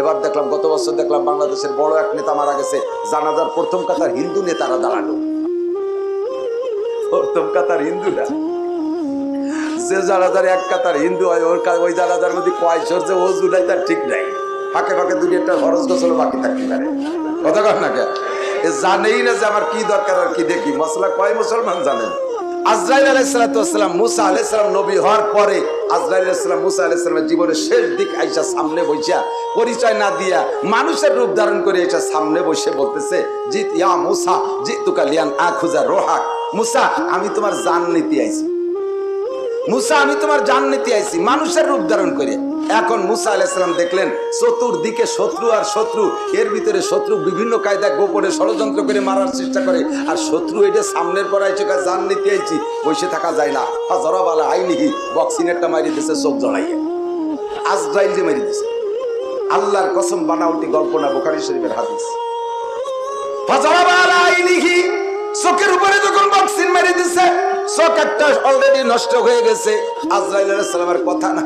এবার দেখলাম গত বছর দেখলাম বাংলাদেশের বড় এক নেতা মারা গেছে। জানাজার প্রথম কাতার হিন্দু নেতারা দাঁড়ানো প্রথম কাতার হিন্দুরা। যে জানাজার এক কাতার হিন্দু হয়, ওর ওই জানাজার মধ্যে কয় সরছে ও জুলাই তার ঠিক নাই। ফাঁকে ফাঁকে দুই একটা খরচ গোসল বাকি থাকতে পারে। কথা কর না কে এ জানেই না যে আমার কি দরকার আর কি দেখি। মশলা কয় মুসলমান জানেন? আজরাইল আলাইসালাম মুসা আলাইসালাম নবী হওয়ার পরে আজরাইল আলাইসালাম মুসা আলাইসালামের জীবনের শেষ দিক আইসা সামনে বইসা পরিচয় না দিয়া মানুষের রূপ ধারণ করে এটা সামনে বসে বলতেছে, জিত ইয়া মুসা জিত তুকালিয়ান আখুজা রোহাক। মুসা, আমি তোমার জান নীতি আইছি। মুসা, আমি তোমার জান নিতে আইছি, মানুষের রূপ ধারণ করে। এখন মুসা আলাইসালাম দেখলেন, চতুর্দিকে শত্রু আর শত্রু, এর ভিতরে শত্রু বিভিন্ন কায়দা গোপনে ষড়যন্ত্র করে মারার চেষ্টা করে, আর শত্রু এটা সামনের পর আইছে জান নিতে আইছি, বসে থাকা যায় না। জরাবালা আইনিহি বক্সিনেরটা মারি দিছে, চোখ জড়াইয়ে। আজরাইল যে মারি দিছে। আল্লাহর কসম বানাউটি গল্প না বোখারি শরীফের হাদিস। চোখের উপরে যখন বক্সিন মেরে দিছে অলরেডি নষ্ট হয়ে গেছে। সালামের কথা না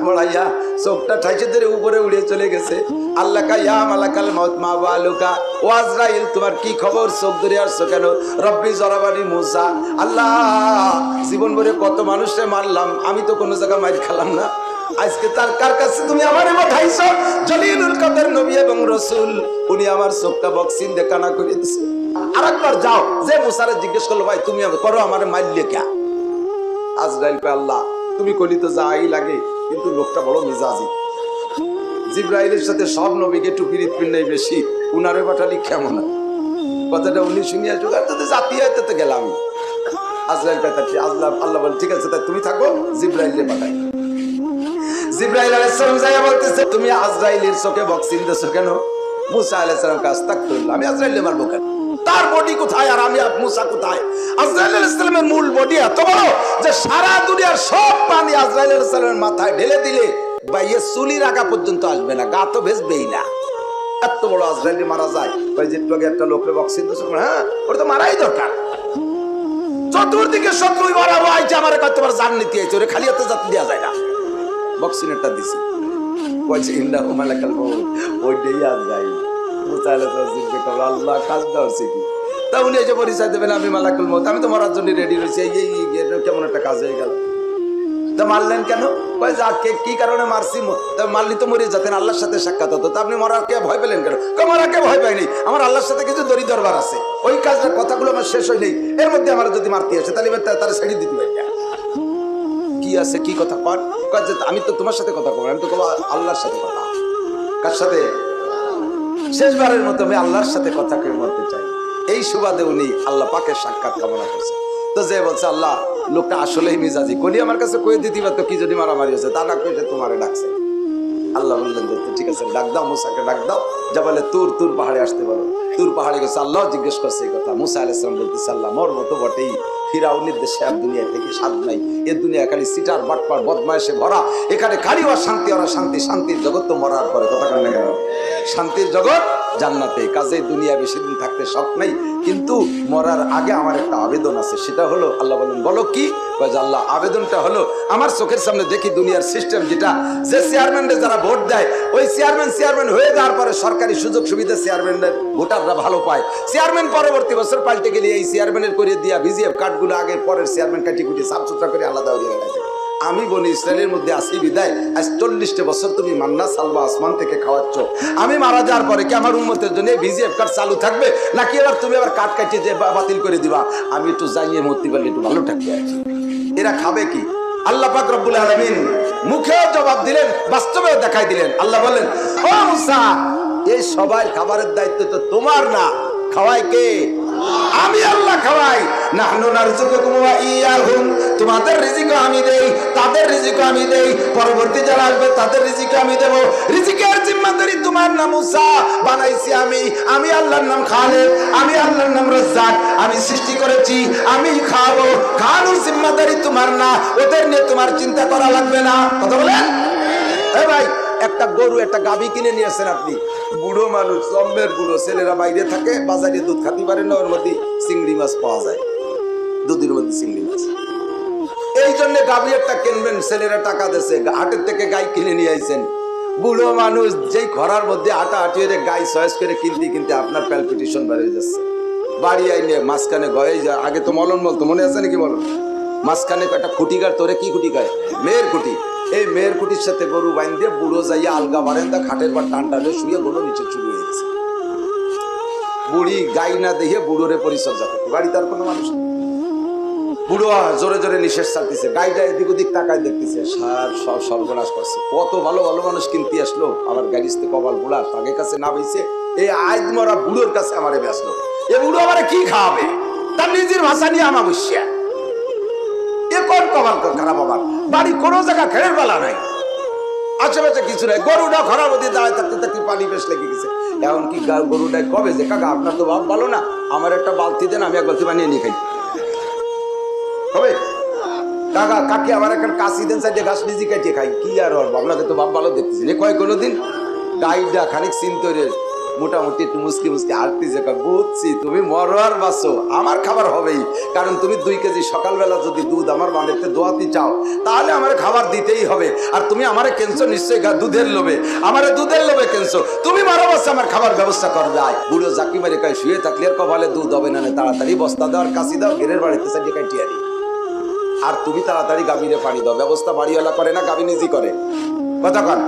চোখটা উপরে উড়ে চলে গেছে। মাউত, মা ও আজরাইল, তোমার কি খবর? চোখ ধরে আসছো কেন? রব্বি জরাবানি আল্লাহ জীবন ভরে কত মানুষে মারলাম, আমি তো কোনো জায়গায় মার খেলাম না। আজকে তার কার কাছে তুমি আমারে পাঠাইছো? জলিলুল কাদের নবী এবং রসুল, উনি আমার চোখটা বক্সিন দেখানা করে দিছে। আরেকবার যাও, যে মুসারে জিজ্ঞেস করল, ভাই, তুমি করো, আমারে মারলে কে? আজরাইল কয়, আল্লাহ, তুমি কলি তো যাই লাগে, কিন্তু লোকটা বড় মেজাজি। জিব্রাইলের সাথে সব নবীকে টুপির পিন্নাই বেশি, উনারে পাঠালি কেমন? কথাটা উনি শুনিয়া জোগাড় তো জাতি হইতে তো গেলাম। আজরাইল কয় তার আল্লাহ আল্লাহ বলে, ঠিক আছে, তা তুমি থাকো জিব্রাইলে পাঠাই। জিব্রাইল আলাইহিস সালাম যাইয়া বলতেছে, তুমি আজরাইলের চোখে বক্সিং দেছো কেন? মুসা আলাইহিস সালাম কাজ তাকতুল্লাহ আমি আজরাইলে মারবো কেন? তার বডি কোথায় আর আমি মুসা কোথায়? আজরাইল আলাইহিস সালামের মূল বডি এত বড় যে সারা দুনিয়ার সব পানি আজরাইল আলাইহিস সালামের মাথায় ঢেলে দিলে বাইয়ে চুলি রাখা পর্যন্ত আসবে না, গা তো ভেসবেই না। এত বড় আজরাইলে মারা যায়। ওই যে একটু আগে একটা লোকের বক্সিং দেছো হ্যাঁ ওটা তো মারাই দরকার। চতুর্দিকে শত্রুই মারা হয়েছে আমার কত তোমার জান নীতি হয়েছে ওরে খালি হাতে জাতি দেওয়া যায় না। বক্সিনেরটা দিছি। কইছে ইন্না মালাকাল মউত। ওইটাই আজ যাই উনি এসে পরিচয় দেবেন, আমি মালাকুল মত আমি তো মরার জন্য রেডি রয়েছি, এই কেমন একটা কাজ হয়ে গেল। তা মারলেন কেন? কি কারণে মারছি মারলি তো মরে যেতেন, আল্লাহর সাথে সাক্ষাৎ হতো। তা আপনি মরাকে ভয় পেলেন কেন? মরাকে ভয় পাইনি। আমার আল্লাহর সাথে কিছু দরি দরবার আছে। ওই কাজের কথাগুলো আমার শেষ হয়নি। এর মধ্যে আমার যদি মারতে আসে, তাহলে তারা ছেড়ে দিতে পারি কি আছে, কি কথা যে, আমি তো তোমার সাথে কথা কব আমি তো আল্লাহর সাথে কথা। কার সাথে? শেষবারের মতো আমি আল্লাহর সাথে কথা কেউ বলতে চাই। এই সুবাদে উনি আল্লাহ পাকের সাক্ষাৎ কামনা করছে। তো যে বলছে, আল্লাহ, লোকটা আসলেই মিজাজি। কলি আমার কাছে কয়ে দিতে পারতো কি যদি মারামারি হয়েছে তা না কইছে তোমারে ডাকছে। আল্লাহ বললেন, যে, ঠিক আছে, ডাক দাও, মুসাকে ডাক দাও। যা বলে তুর তুর পাহাড়ে আসতে বলো। তুর পাহাড়ে গেছে, আল্লাহ জিজ্ঞেস করছে এই কথা। মুসা আলাইসলাম বলতেছে, আল্লাহ, মোর মতো বটেই। ফিরাউনির দেশে আর দুনিয়া থেকে স্বাদ নাই। এ দুনিয়া খালি সিটার বাটপার বদমাইশে ভরা। এখানে খালি শান্তি ওরা শান্তি শান্তির জগৎ তো মরার পরে। কথা কেন? শান্তির জগৎ জান্নাতে, কাজে দুনিয়া বেশি দিন থাকতে শখ নাই, কিন্তু মরার আগে আমার একটা আবেদন আছে, সেটা হলো, আল্লাহ বলেন, বলো কি? আল্লাহ, আবেদনটা হলো, আমার চোখের সামনে দেখি দুনিয়ার সিস্টেম যেটা, যে চেয়ারম্যানদের যারা ভোট দেয়, ওই চেয়ারম্যান চেয়ারম্যান হয়ে যাওয়ার পরে সরকারি সুযোগ সুবিধা চেয়ারম্যানদের ভোটাররা ভালো পায়। চেয়ারম্যান পরবর্তী বছর পাল্টে গেলে এই চেয়ারম্যানের করে দিয়া ভিজিএফ কার্ডগুলো আগে পরের চেয়ারম্যান কাটি কুটি সাফ সুতরা করে আলাদা হয়ে গেছে। আমি বনি ইসরায়েলের মধ্যে আসি বিদায়। আজ চল্লিশটা বছর তুমি মান্না সালবা আসমান থেকে খাওয়াচ্ছ। আমি মারা যাওয়ার পরে কি আমার উন্মতের জন্য ভিজিএফ কার্ড চালু থাকবে? নাকি এবার তুমি আবার কার্ড কাটিয়ে যে বাতিল করে দিবা? আমি একটু জানিয়ে মরতে পারলে একটু ভালো থাকবে। এরা খাবে কি? আল্লাহ পাক রব্বুল মুখেও জবাব দিলেন বাস্তবেও দেখাই দিলেন। আল্লাহ বলেন ও মুসা, এই সবাই খাবারের দায়িত্ব তো তোমার না। খাওয়ায় কে? আমি আল্লাহ খাওয়াই। নারযুকুকুম ওয়া ইয়াহুম। তোমাদের রিজিকও আমি দেই, তাদের রিজিকও আমি দেই, পরবর্তী যারা আসবে তাদের রিজিকও আমি দেব। রিজিকের জিম্মাদারি তোমার নাম মুসা বানাইছি আমি। আমি আল্লাহর নাম খালেক আমি আল্লাহর নাম রাজ্জাক। আমি সৃষ্টি করেছি, আমি খাব। খানো জিম্মাদারি তোমার না, ওদের নিয়ে তোমার চিন্তা করা লাগবে না। কথা বলেন? এ ভাই, একটা গরু, একটা গাভী কিনে নিয়েছেন আপনি। বুড়ো মানুষ জম্বের বুড়ো, ছেলেরা বাইরে থাকে, বাজারে দুধ খাতে পারে না, ওর মধ্যে চিংড়ি মাছ পাওয়া যায়। দুধের মধ্যে চিংড়ি মাছ। এই জন্য একটা কিনবেন, ছেলেরা টাকা দেছে হাটের থেকে গাই কিনে নিয়ে আইছেন। বুড়ো মানুষ যেই খরার মধ্যে আটা আটি হয়ে গায়ে চয়েস করে কিনতে কিনতে আপনার প্যালপিটেশন বেড়ে যাচ্ছে। বাড়ি আইনে মাঝখানে গয়ে যা আগে তো মলন বলতো, মনে আছে নাকি বলুন মাঝখানে একটা খুঁটি গার তোরে কি খুঁটি গায়ে মেয়ের খুঁটি। এই মেয়ের খুঁটির সাথে গরু বাইন দিয়ে বুড়ো যাইয়া আলগা বারেন্দা, খাটের পর টান টানে শুয়ে গরু নিচে চুরি হয়ে গেছে। বুড়ি গাই না দেখে বুড়োরে পরিচর্যা করতে। বাড়ি তার কোনো মানুষ নেই। বুড়ো জোরে জোরে নিঃশ্বাস ছাড়তেছে। গাড়িটা এদিক ওদিক তাকায় দেখতেছে সার সব সর্বনাশ করছে। কত ভালো ভালো মানুষ কিনতে আসলো। আমার গাড়িতে কপাল বুড়া আগে কাছে না বইছে এই আজ মরা বুড়োর কাছে আমারে বেসলো এ বুড়ো আমারে কি খাওয়াবে? তার নিজের ভাষা নিয়ে আমা বসিয়া এ কোন কপাল খারাপ আমার বাড়ি কোনো জায়গা খেড়ের বেলা নাই। আশেপাশে কিছু নাই। গরুটা খরার মধ্যে দাঁড়ায় থাকতে থাকতে পানি বেশ লেগে গেছে। এখন কি গা- গরুটাই কবে যে, কাকা, আপনার তো ভাব ভালো না। আমার একটা বালতি দেন, আমি এক বালতি বানিয়ে নিয়ে খাই। কাকা, কাকি আমার কাশি দেন সাইডে নিজে কাটিয়ে খাই কি আর আপনাকে তো ভাব ভালো দেখতেছি। রে কয় কোনো দিন খানিক মোটামুটি একটু মুসকি মুসকি বুঝছি, তুমি মরো আর আমার খাবার হবেই। কারণ তুমি দুই কেজি সকালবেলা যদি দুধ আমার বাড়িতে দোয়াতে চাও, তাহলে আমার খাবার দিতেই হবে। আর তুমি আমারে কেনছো নিশ্চয়ই দুধের লোভে। আমারে দুধের লোভে কেনছো। তুমি মারো বাচ্চা আমার খাবার ব্যবস্থা করবে আয় বুড়ো জাকি মারি কয়, শুয়ে থাকলে কপালে দুধ হবে না তাড়াতাড়ি বস্তা দাও কাশি দাও গেরের বাড়িতে সাইডে কাটিয়ে আর তুমি তাড়াতাড়ি গাভীরে পানি দাও। ব্যবস্থা বাড়িওয়ালা করে না, গাভী নিজে করে? কন।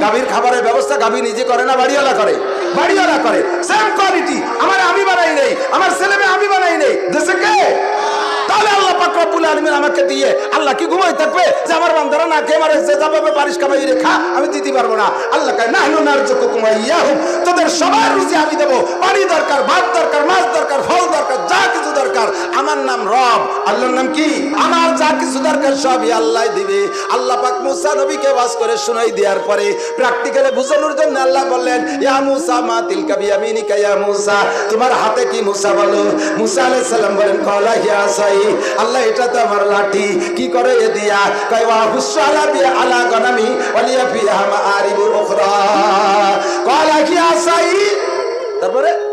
গাভীর খাবারের ব্যবস্থা গাভী নিজে করে না, বাড়িওয়ালা করে? বাড়িওয়ালা করে। সেম কোয়ালিটি আমার আমি বানাই নেই, আমার ছেলে মেয়ে আমি বানাই নেই। দেশে কে? আমার দরকার দরকার, মাছ দরকার, ফল দরকার, যা কিছু দরকার। আমার নাম রব। আল্লাহর নাম কি? আমার কিছু দরকার সবই আল্লাহ দিবে। আল্লাহ পাক মুসা নবীকে বাস করে শুনাই দেওয়ার পরে প্র্যাকটিক্যালে বুঝানোর জন্য আল্লাহ বললেন, ইয়া মুসা, মা তিলকা বিয়ামিনিকা, ইয়া মুসা, তোমার হাতে কি মুসা বলো? মুসা আলাইহিস সালাম বলেন, কলা হিয়া সাই আল্লাহ এটা তো আমার লাঠি, কি করে এ দিয়া? কয়, ওয়া হুসালা বি আলা গনামি ওয়ালিয়া ফিহা মাআরিবু উখরা। কলা হিয়া সাই তারপরে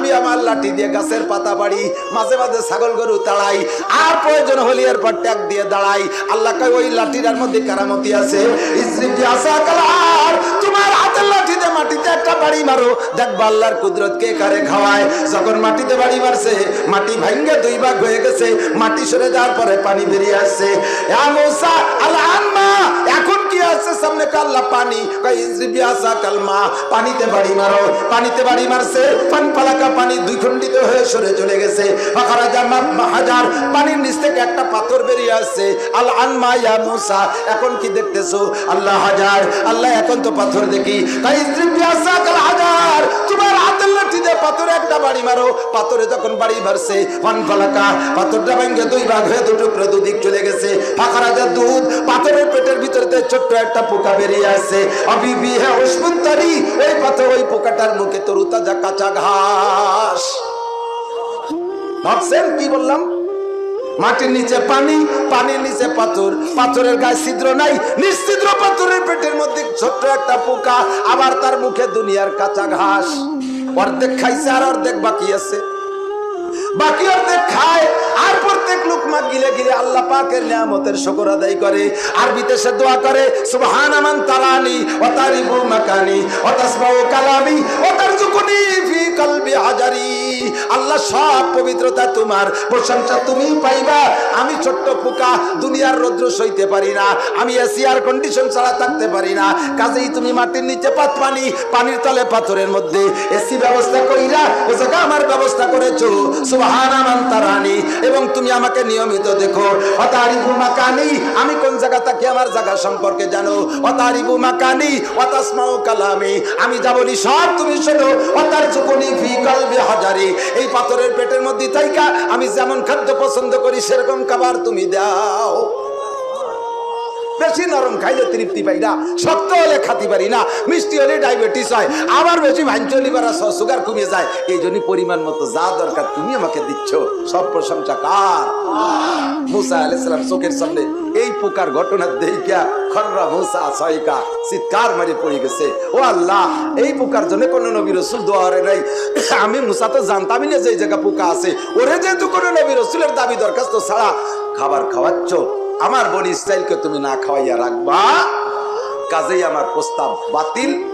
আমি আমার লাঠি দিয়ে গাছের পাতা বাড়ি মাঝে মাঝে ছাগল গরু তাড়াই, আর প্রয়োজন হলে এরপর ট্যাগ দিয়ে দাঁড়াই। আল্লাহ কয়, ওই লাঠিটার মধ্যে কারামতি আছে। তোমার হাতের লাঠি দিয়ে একটা বাড়ি মারো। দেখবা আল্লাহর কুদরত কে কারে খাওয়ায়। যখন মাটিতে বাড়ি মারছে, মাটি ভাঙ্গে দুই ভাগ হয়ে গেছে, মাটি সরে যাওয়ার পরে পানি বেরিয়ে আসছে। এখন কি আছে সামনে কাল্লা পানি। পানিতে বাড়ি মারো। পানিতে বাড়ি মারছে, পান পালাকা পানি দুই হয়ে সরে চলে গেছে। হাজার পানির নিচ থেকে একটা পাথর বেরিয়ে আসছে। আল আনমা ইয়া মুসা, এখন কি দেখতেছো? আল্লাহ হাজার, আল্লাহ এখন তো পাথর দেখি। তাই হাজার, তোমার হাতের লাঠি দিয়ে পাথরে একটা বাড়ি মারো। পাথরে বাড়ি পাথরটা দুই ভাগ হয়ে দুদিক চলে গেছে। ফাঁকা রাজার দুধ পাথরের পেটের ছোট্ট একটা পোকা বেরিয়ে আসছে। হ্যাঁ উষ্মন্তরি ওই পাথর ওই পোকাটার মুখে তরু তাজা কাঁচা ঘাস। ভাবছেন কি বললাম? মাটির নিচে পানি, পানির নিচে পাথর। পাথরের গায়ে ছিদ্র নাই, নিশ্চিদ্র পাথরের পেটের মধ্যে ছোট্ট একটা পোকা, আবার তার মুখে দুনিয়ার কাঁচা ঘাস। অর্ধেক খাইছে আর অর্ধেক বাকি আছে। বাকি অর্ধেক খায়, আর প্রত্যেক লুকমা গিলে গিলে আল্লাহ পাকের নিয়ামতের শুকর আদায় করে, আরবিতে সে দোয়া করে সুবহান আমান তারানি ও তারিবু মাকানি ও তাসমাউ কালামি ও ফি হাজারি। আল্লাহ সব পবিত্রতা তোমার। প্রশংসা তুমি পাইবা। আমি ছোট্ট পোকা দুনিয়ার রৌদ্র সইতে পারি না। আমি এসি এয়ার কন্ডিশন ছাড়া থাকতে পারি না। কাজেই তুমি মাটির নিচে পাত পানি, পানির তলে পাথরের মধ্যে। এসি ব্যবস্থা কইরা ও জায়গা আমার ব্যবস্থা করেছ। সুবহান আমান তারানি এবং তুমি আমাকে নিয়মিত দেখো। অতারিবু মাকানি, আমি কোন জায়গা থাকি আমার জায়গা সম্পর্কে জানো? অতারিবু মাকানি, অতাসমাউ কালামি। আমি যা বলি সব তুমি শোনো। অতার চুকুনি ফি কলবি হাজারি। এই পাথরের পেটের মধ্যে থাইকা আমি যেমন খাদ্য পছন্দ করি সেরকম খাবার তুমি দাও। বেশি নরম খাইলে তৃপ্তি পাই না, শক্ত হলে খাতি পারি না, মিষ্টি হলে ডায়াবেটিস হয়, আবার বেশি ভাঞ্চলি বাড়া সুগার কমে যায়। এই জন্য পরিমাণ মতো যা দরকার তুমি আমাকে দিচ্ছ, সব প্রশংসা কার? মুসা আলাইসালাম চোখের সামনে এই পোকার ঘটনা দেখিয়া চিৎকার মারি পড়ে গেছে। ও আল্লাহ, এই পোকার জন্য কোন রসুল দোয়া হয় নাই। আমি মুসা তো জানতামই না যে জায়গা পোকা আছে। ওরে যেহেতু কোন নবী রসুলের দাবি দরখাস্ত ছাড়া খাবার খাওয়াচ্ছ আমার বনি স্টাইলকে তুমি না খাওয়াইয়া রাখবা। কাজেই আমার প্রস্তাব বাতিল।